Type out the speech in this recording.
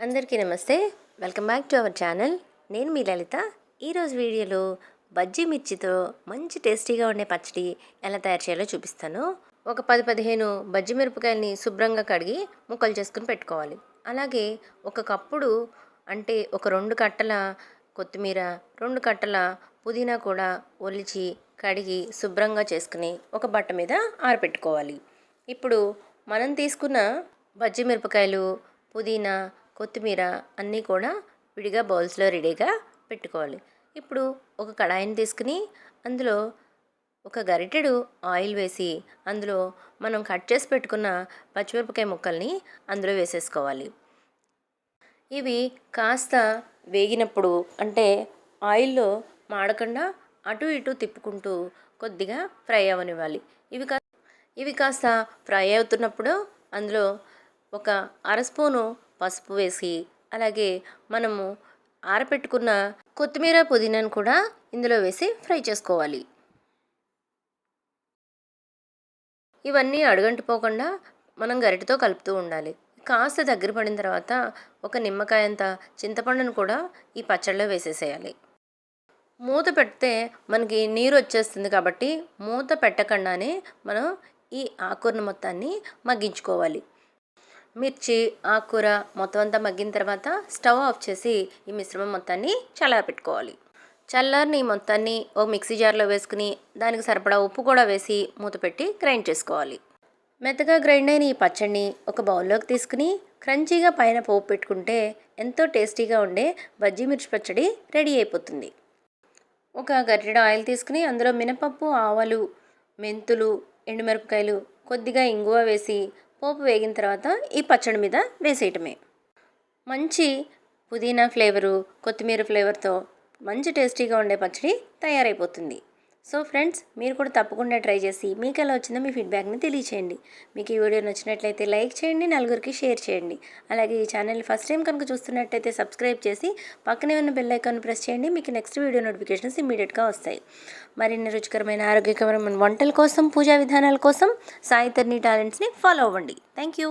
అందరికీ నమస్తే. Welcome back to our channel. నేను మీ లలిత. ఈరోజు వీడియోలో బజ్జీ మిర్చితో మంచి టేస్టీగా ఉండే పచ్చడి ఎలా తయారు చేయాలో చూపిస్తాను. ఒక పది పదిహేను బజ్జి మిరపకాయలని శుభ్రంగా కడిగి ముక్కలు చేసుకుని పెట్టుకోవాలి. అలాగే ఒక కప్పుడు అంటే ఒక రెండు కట్టల కొత్తిమీర రెండు కట్టల పుదీనా కూడా ఒలిచి కడిగి శుభ్రంగా చేసుకుని ఒక బట్ట మీద ఆరబెట్టుకోవాలి ఇప్పుడు మనం తీసుకున్న బజ్జి మిరపకాయలు పుదీనా కొత్తిమీర అన్నీ కూడా విడిగా బౌల్స్లో రెడీగా పెట్టుకోవాలి. ఇప్పుడు ఒక కడాయిని తీసుకుని అందులో ఒక గరిటెడు ఆయిల్ వేసి అందులో మనం కట్ చేసి పెట్టుకున్న పచ్చిమిరపకాయ ముక్కల్ని అందులో వేసేసుకోవాలి. ఇవి కాస్త వేగినప్పుడు అంటే ఆయిల్లో మాడకుండా అటు ఇటు తిప్పుకుంటూ కొద్దిగా ఫ్రై అవ్వనివ్వాలి ఇవి కా ఇవి కాస్త ఫ్రై అవుతున్నప్పుడు అందులో ఒక అర స్పూను పసుపు వేసి అలాగే మనము ఆరపెట్టుకున్న కొత్తిమీర పుదీనాను కూడా ఇందులో వేసి ఫ్రై చేసుకోవాలి. ఇవన్నీ అడుగంటిపోకుండా మనం గరిటతో కలుపుతూ ఉండాలి. కాస్త దగ్గర పడిన తర్వాత ఒక నిమ్మకాయ అంత చింతపండును కూడా ఈ పచ్చడిలో వేసేసేయాలి. మూత పెడితే మనకి నీరు వచ్చేస్తుంది కాబట్టి మూత పెట్టకుండానే మనం ఈ ఆకురణ మొత్తాన్ని మగ్గించుకోవాలి. మిర్చి ఆకుకూర మొత్తం అంతా మగ్గిన తర్వాత స్టవ్ ఆఫ్ చేసి ఈ మిశ్రమం మొత్తాన్ని చల్లారపెట్టుకోవాలి చల్లారిని మొత్తాన్ని ఓ మిక్సీ జార్లో వేసుకుని దానికి సరిపడా ఉప్పు కూడా వేసి మూత పెట్టి గ్రైండ్ చేసుకోవాలి. మెత్తగా గ్రైండ్ అయిన ఈ పచ్చడిని ఒక బౌల్లోకి తీసుకుని క్రంచీగా పైన పోపు పెట్టుకుంటే ఎంతో టేస్టీగా ఉండే బజ్జీ మిర్చి పచ్చడి రెడీ అయిపోతుంది. ఒక గరిటెడ ఆయిల్ తీసుకుని అందులో మినపప్పు ఆవాలు మెంతులు ఎండుమిరపకాయలు కొద్దిగా ఇంగువ వేసి పోపు వేగిన తర్వాత ఈ పచ్చడి మీద వేసేయటమే. మంచి పుదీనా ఫ్లేవరు కొత్తిమీర ఫ్లేవర్తో మంచి టేస్టీగా ఉండే పచ్చడి తయారైపోతుంది. సో ఫ్రెండ్స్ మీరు కూడా తప్పకుండా ట్రై చేసి మీకు ఎలా వచ్చిందో మీ ఫీడ్బ్యాక్ని తెలియచేయండి. మీకు ఈ వీడియో నచ్చినట్లయితే లైక్ చేయండి నలుగురికి షేర్ చేయండి. అలాగే ఈ ఛానల్ ఫస్ట్ టైం కనుక చూస్తున్నట్టయితే సబ్స్క్రైబ్ చేసి పక్కనే ఉన్న బెల్ ఐకాన్ ప్రెస్ చేయండి మీకు నెక్స్ట్ వీడియో నోటిఫికేషన్స్ ఇమీడియట్గా వస్తాయి. మరిన్ని రుచికరమైన ఆరోగ్యకరమైన వంటల కోసం పూజా విధానాల కోసం సాయితర్ని టాలెంట్స్ని ఫాలో అవ్వండి. Thank you